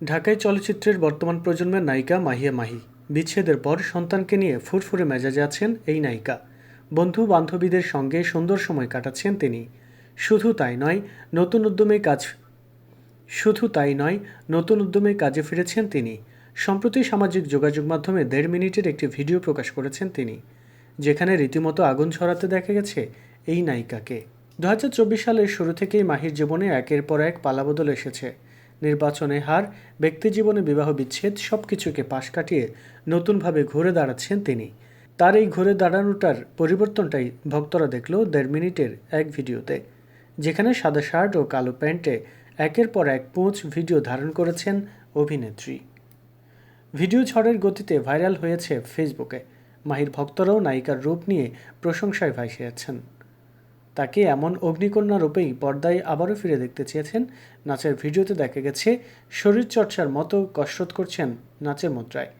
ঢাকায় চলচ্চিত্রের বর্তমান প্রজন্মের নায়িকা মাহিয়া মাহি। বিচ্ছেদের পর সন্তানকে নিয়ে ফুরফুরে মেজাজে আছেন এই নায়িকা। বন্ধু বান্ধবীদের সঙ্গে সুন্দর সময় কাটাচ্ছেন তিনি। শুধু তাই নয়, নতুন উদ্যমে কাজ শুধু তাই নয়, নতুন উদ্যমে কাজে ফিরেছেন তিনি। সম্প্রতি সামাজিক যোগাযোগ মাধ্যমে দেড় মিনিটের একটি ভিডিও প্রকাশ করেছেন তিনি, যেখানে রীতিমতো আগুন ছড়াতে দেখা গেছে এই নায়িকাকে। দু হাজার চব্বিশ সালের শুরু থেকেই মাহির জীবনে একের পর এক পালাবদল এসেছে। নির্বাচনে হার ব্যক্তিজীবনে বিবাহ বিচ্ছেদ সব কিছুকে পাশ কাটিয়ে নতুনভাবে ঘুরে দাঁড়াচ্ছেন তিনি। তার এই ঘুরে দাঁড়ানোটার পরিবর্তনটাই ভক্তরা দেখল দেড় মিনিটের এক ভিডিওতে, যেখানে সাদা শার্ট ও কালো প্যান্টে একের পর এক পোঁচ ভিডিও ধারণ করেছেন অভিনেত্রী। ভিডিও ছড়ের গতিতে ভাইরাল হয়েছে ফেসবুকে। মাহির ভক্তরাও নায়িকার রূপ নিয়ে প্রশংসায় ভাসিয়ে আছেন তাকে এমন অগ্নিকন্যা রূপেই পর্দায় আবারও ফিরে দেখতে চেয়েছেন। নাচের ভিডিওতে দেখা গেছে, শরীরচর্চার মতো কসরত করছেন নাচের মুদ্রায়।